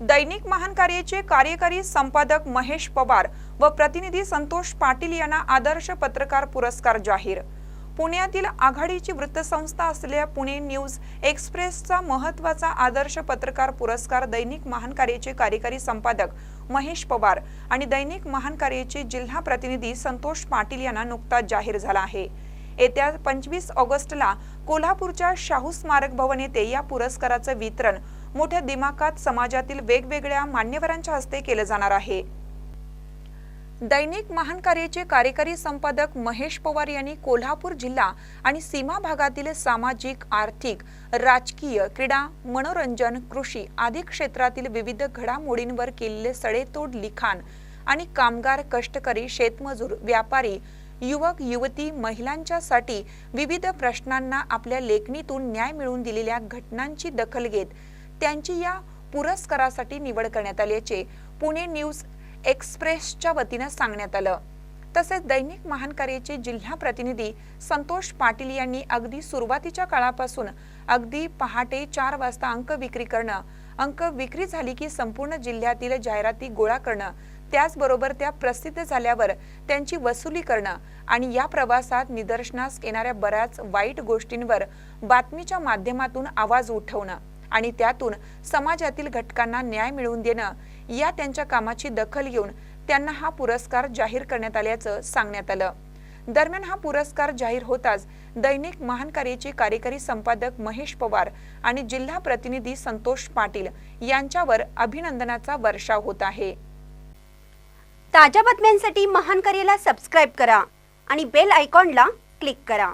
दैनिक महानकार्याचे कार्यकारी संपादक महेश पवार व प्रतिनिधी संतोष पाटील यांना आदर्श पत्रकार पुरस्कार जाहीर. पुण्यातील आघाडीची वृत्तसंस्था असलेल्या पुणे न्यूज एक्सप्रेसचा महत्त्वाचा आदर्श पत्रकार पुरस्कार दैनिक महानकार्याचे कार्यकारी संपादक महेश पवार आणि दैनिक महानकार्याचे जिल्हा प्रतिनिधी संतोष पाटील यांना नुकताच जाहीर झाला आहे. येत्या पंचवीस ऑगस्टला कोल्हापूरच्या शाहू स्मारक भवन येथे या पुरस्काराचं वितरण मोठ्या दिमाकात समाजातील वेगवेगळ्या मान्यवरांच्या हस्ते केलं जाणार आहे. दैनिक महानकार्याचे कार्यकारी संपादक महेश पवार यांनी कोल्हापूर जिल्हा आणि सीमा भागातील सामाजिक आर्थिक राजकीय क्रीडा मनोरंजन कृषी आदी क्षेत्रातील विविध घडामोडींवर केलेले सडेतोड लिखाण आणि कामगार कष्टकरी शेतमजूर व्यापारी युवक युवती महिलांच्यासाठी विविध प्रश्नांना आपल्या लेखणीतून न्याय मिळवून दिलेल्या घटनांची दखल घेत त्यांची या पुरस्कारासाठी निवड करण्यात आल्याचे पुणे न्यूज एक्सप्रेसच्या वतीनं सांगण्यात आलं. तसेच दैनिक महानकार्याचे जिल्हा प्रतिनिधी संतोष पाटील यांनी अगदी सुरुवातीच्या काळापासून अगदी पहाटे चार वाजता अंक विक्री करणं अंक विक्री झाली की संपूर्ण जिल्ह्यातील जाहिराती गोळा करणं त्याचबरोबर त्या प्रसिद्ध झाल्यावर त्यांची वसुली करणं आणि या प्रवासात निदर्शनास येणाऱ्या बऱ्याच वाईट गोष्टींवर बातमीच्या माध्यमातून आवाज उठवणं. आणि त्यातून समाजातील घटकांना न्याय मिळवून देणं या त्यांच्या कामाची दखल घेऊन त्यांना हा पुरस्कार जाहीर करण्यात आल्याचं सांगण्यात आलं. दरम्यान हा पुरस्कार जाहीर होताच दैनिक महान कार्याचे कार्यकारी संपादक महेश पवार आणि जिल्हा प्रतिनिधी संतोष पाटील यांच्यावर अभिनंदनाचा वर्षाव होत आहे. ताज्या बातम्यांसाठी महान करेला सबस्क्राईब करा आणि बेल आयकॉनला क्लिक करा.